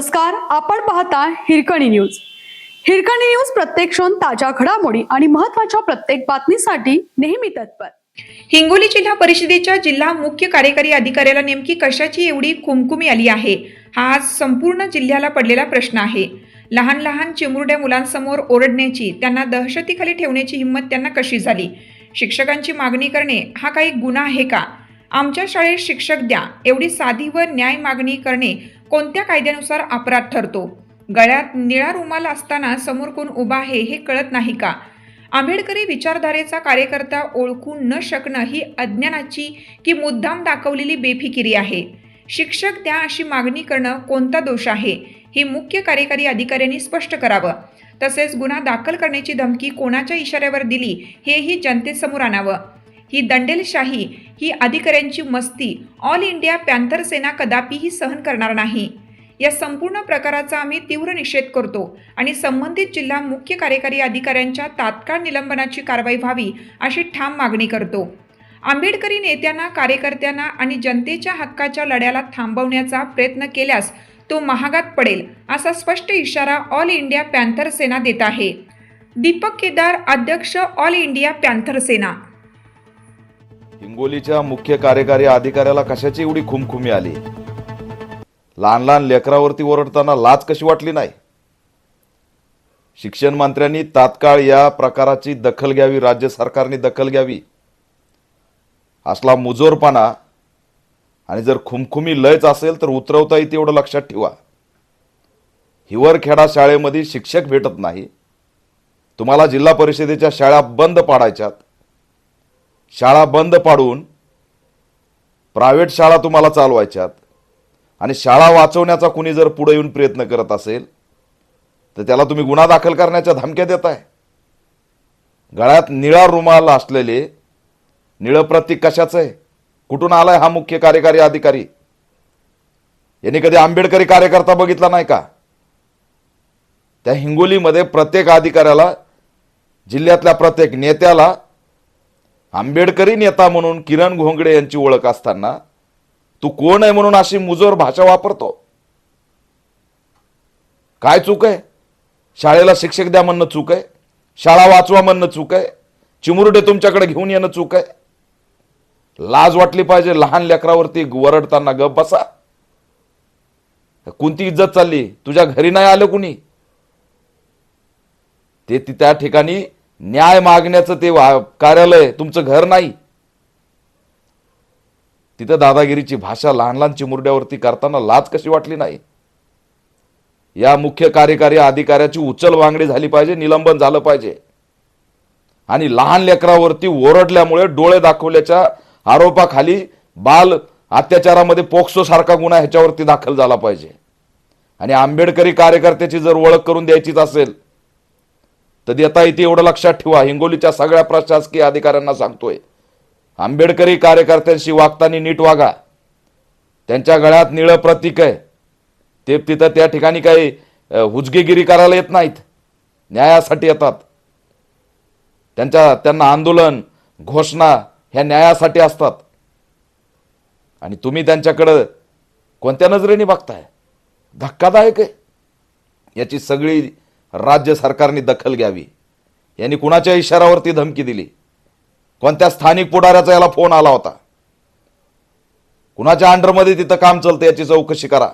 नमस्कार आपण पाहता हिरकणी न्यूज. हिरकणी न्यूज प्रत्येक क्षण ताज्या घडामोडी आणि महत्त्वाच्या प्रत्येक बातमीसाठी नेहमी तत्पर. हिंगोली जिल्हा परिषदेच्या जिल्हा मुख्य कार्यकारी अधिकाऱ्याला नेमकी कशाची एवढी कुमकुमी आली आहे हा आज संपूर्ण जिल्ह्याला पडलेला प्रश्न आहे. लहान लहान चिमुरड्या मुलांसमोर ओरडण्याची त्यांना दहशतीखाली ठेवण्याची हिंमत त्यांना कशी झाली? शिक्षकांची मागणी करणे हा काही गुन्हा आहे का? आमच्या शाळेत शिक्षक द्या एवढी साधी व न्याय मागणी करणे कोणत्या कायद्यानुसार अपराध ठरतो? गळ्यात निळा रुमाल असताना समोर कोण उभा आहे हे कळत नाही का? आंबेडकरी विचारधारेचा कार्यकर्ता ओळखू न शकणं ही अज्ञानाची की मुद्दाम दाखवलेली बेफिकिरी आहे. शिक्षक द्या अशी मागणी करणं कोणता दोष आहे? हे मुख्य कार्यकारी अधिकाऱ्यांनी स्पष्ट करावं. तसेच गुन्हा दाखल करण्याची धमकी कोणाच्या इशाऱ्यावर दिली हेही जनतेसमोर आणावं. ही दंडेलशाही ही अधिकाऱ्यांची मस्ती ऑल इंडिया पॅन्थर सेना कदापिही सहन करणार नाही. या संपूर्ण प्रकाराचा आम्ही तीव्र निषेध करतो आणि संबंधित जिल्हा मुख्य कार्यकारी अधिकाऱ्यांच्या तात्काळ निलंबनाची कारवाई व्हावी अशी ठाम मागणी करतो. आंबेडकरी नेत्यांना कार्यकर्त्यांना आणि जनतेच्या हक्काच्या लढ्याला थांबवण्याचा प्रयत्न केल्यास तो महागात पडेल असा स्पष्ट इशारा ऑल इंडिया पॅन्थर सेना देत आहे. दीपक केदार अध्यक्ष ऑल इंडिया पॅन्थर सेना हिंगोलीच्या मुख्य कार्यकारी अधिकाऱ्याला कशाची एवढी खुमखुमी आली? लहान लहान लेकरावरती ओरडताना लाच कशी वाटली नाही? शिक्षण मंत्र्यांनी तात्काळ या प्रकाराची दखल घ्यावी राज्य सरकारने दखल घ्यावी. असला मुजोरपणा आणि जर खुमखुमी लयच असेल तर उतरवता येते एवढं लक्षात ठेवा. हिवरखेडा शाळेमध्ये शिक्षक भेटत नाही. तुम्हाला जिल्हा परिषदेच्या शाळा बंद पाडायच्यात. शाळा बंद पाडून प्रायव्हेट शाळा तुम्हाला चालवायच्यात आणि शाळा वाचवण्याचा कुणी जर पुढे येऊन प्रयत्न करत असेल तर त्याला तुम्ही गुन्हा दाखल करण्याच्या धमक्या देताय. गळ्यात निळा रुमाल असलेले निळं प्रतीक कशाचं आहे? कुठून आलाय हा मुख्य कार्यकारी अधिकारी? यांनी कधी आंबेडकरी कार्यकर्ता बघितला नाही का? त्या हिंगोलीमध्ये प्रत्येक अधिकाऱ्याला जिल्ह्यातल्या प्रत्येक नेत्याला आंबेडकरी नेता म्हणून किरण घोंगडे यांची ओळख असताना तू कोण आहे म्हणून अशी मुजोर भाषा वापरतो? काय चूक आहे? शाळेला शिक्षक द्या म्हणणं चूक आहे? शाळा वाचवा म्हणणं चूक आहे? चिमुरडे तुमच्याकडे घेऊन येणं चूक आहे? लाज वाटली पाहिजे लहान लेकरावरती वरडताना गप बसा. कोणती इज्जत चालली? तुझ्या घरी नाही आलं कुणी? ते ती त्या ठिकाणी न्याय मागण्याचं ते कार्यालय तुमचं घर नाही. तिथं दादागिरीची भाषा लहान लहान चिमुरड्यावरती करताना लाच कशी वाटली नाही? या मुख्य कार्यकारी अधिकाऱ्याची उचल वांगडी झाली पाहिजे निलंबन झालं पाहिजे. आणि लहान लेकरावरती ओरडल्यामुळे डोळे दाखवल्याच्या आरोपाखाली बाल अत्याचारामध्ये पोक्सो सारखा गुन्हा ह्याच्यावरती दाखल झाला पाहिजे. आणि आंबेडकरी कार्यकर्त्याची जर ओळख करून द्यायचीच असेल तर देता येते एवढं लक्षात ठेवा हिंगोलीच्या सगळ्या प्रशासकीय अधिकाऱ्यांना सांगतोय. आंबेडकरी कार्यकर्त्यांशी वागताना नीट वागा. त्यांच्या गळ्यात निळं प्रतीक आहे. ते तिथं त्या ठिकाणी काही हुजगीगिरी हुजगेगिरी करायला येत नाहीत. न्यायासाठी येतात. त्यांच्या त्यांना आंदोलन घोषणा ह्या न्यायासाठी असतात. आणि तुम्ही त्यांच्याकडं कोणत्या नजरेने बघताय? धक्कादायक आहे. याची सगळी राज्य सरकारने दखल घ्यावी. यांनी कुणाच्या इशारावरती धमकी दिली? कोणत्या स्थानिक पुढाऱ्याचा याला फोन आला होता? कुणाच्या अंडरमध्ये तिथं काम चालतं याची चौकशी करा.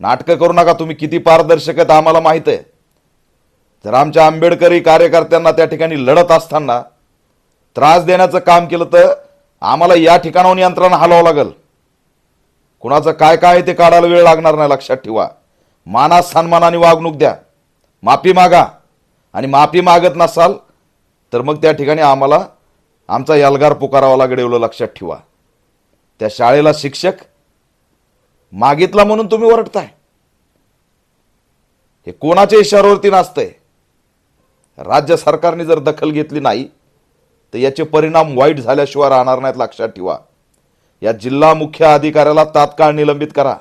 नाटकं करू नका तुम्ही किती पारदर्शक आहेत आम्हाला माहीत आहे. जर आमच्या आंबेडकरी कार्यकर्त्यांना त्या ठिकाणी लढत असताना त्रास देण्याचं काम केलं तर आम्हाला या ठिकाणाहून यंत्रणा हलवावं लागेल. कुणाचं काय काय आहे ते काढायला वेळ लागणार नाही लक्षात ठेवा. माना सन्मानाने वागणूक द्या. माफी मागा. आणि माफी मागत नसाल तर मग त्या ठिकाणी आम्हाला आमचा यलगार पुकारावा लागेल एवढं लक्षात ठेवा. त्या शाळेला शिक्षक मागितला म्हणून तुम्ही ओरडताय. हे कोणाच्या इशाऱ्यावरती नसतंय राज्य सरकारने जर दखल घेतली नाही तर याचे परिणाम वाईट झाल्याशिवाय राहणार नाहीत लक्षात ठेवा. या जिल्हा मुख्य अधिकाऱ्याला तात्काळ निलंबित करा.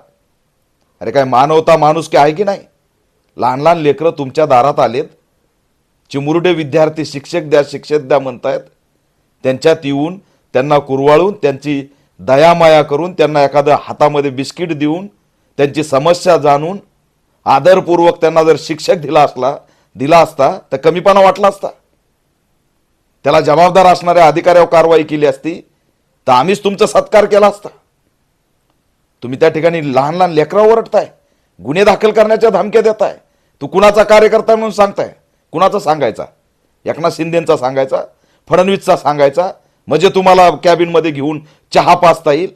अरे काय मानवता माणूस की आहे की नाही? लहान लहान लेकरं तुमच्या दारात आलेत. चिमुरडे विद्यार्थी शिक्षक द्या शिक्षक द्या म्हणतायत. त्यांच्यात येऊन त्यांना कुरवाळून त्यांची दयामाया करून त्यांना एखादं हातामध्ये बिस्किट देऊन त्यांची समस्या जाणून आदरपूर्वक त्यांना जर शिक्षक दिला असला दिला असता तर कमीपणा वाटला असता. त्याला जबाबदार असणाऱ्या अधिकाऱ्यावर कारवाई केली असती तर आम्हीच तुमचा सत्कार केला असता. तुम्ही त्या ठिकाणी लहान लहान लेकरा ओरडताय. गुन्हे दाखल करण्याच्या धमक्या देताय. तू कुणाचा कार्यकर्ता म्हणून सांगताय? कुणाचा सांगायचा? एकनाथ शिंदेचा सांगायचा? फडणवीसचा सांगायचा? म्हणजे तुम्हाला कॅबिनमध्ये घेऊन चहा पाचता येईल?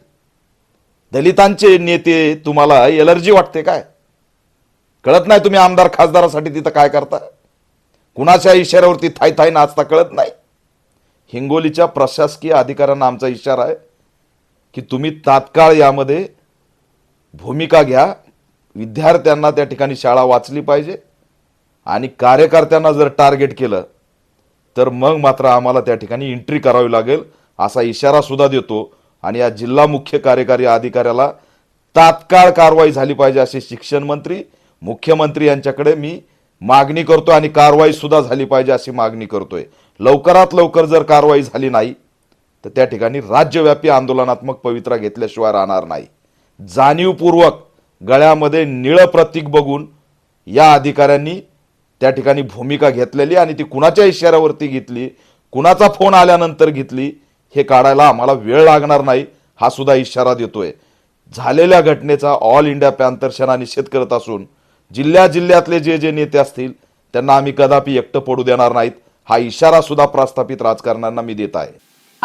दलितांचे नेते तुम्हाला एलर्जी वाटते काय? कळत नाही तुम्ही आमदार खासदारासाठी तिथं काय करता? कुणाच्या इशाऱ्यावरती थाय थाय नाचता कळत नाही? हिंगोलीच्या प्रशासकीय अधिकाऱ्यांना आमचा इशारा आहे की तुम्ही तात्काळ यामध्ये भूमिका घ्या. विद्यार्थ्यांना त्या ठिकाणी शाळा वाचली पाहिजे. आणि कार्यकर्त्यांना जर टार्गेट केलं तर मग मात्र आम्हाला त्या ठिकाणी एंट्री करावी लागेल असा इशारा सुद्धा देतो. आणि या जिल्हा मुख्य कार्यकारी अधिकाऱ्याला तात्काळ कारवाई झाली पाहिजे असे शिक्षण मंत्री मुख्यमंत्री यांच्याकडे मी मागणी करतो आणि कारवाई सुद्धा झाली पाहिजे अशी मागणी करतोय. लवकरात लवकर जर कारवाई झाली नाही तर त्या ठिकाणी राज्यव्यापी आंदोलनात्मक पवित्रा घेतल्याशिवाय राहणार नाही. जाणीवपूर्वक गळ्यामध्ये निळं प्रतीक बघून या अधिकाऱ्यांनी त्या ठिकाणी भूमिका घेतलेली आणि ती कुणाच्या इशाऱ्यावरती घेतली कुणाचा फोन आल्यानंतर घेतली हे काढायला आम्हाला वेळ लागणार नाही हा सुद्धा इशारा देतोय. झालेल्या घटनेचा ऑल इंडिया पॅन्थर सेना निषेध करत असून जिल्ह्या जिल्ह्यातले जे जे नेते असतील त्यांना आम्ही कदापि एकटं पडू देणार नाहीत हा इशारा सुद्धा प्रस्थापित राजकारण्यांना मी देत आहे.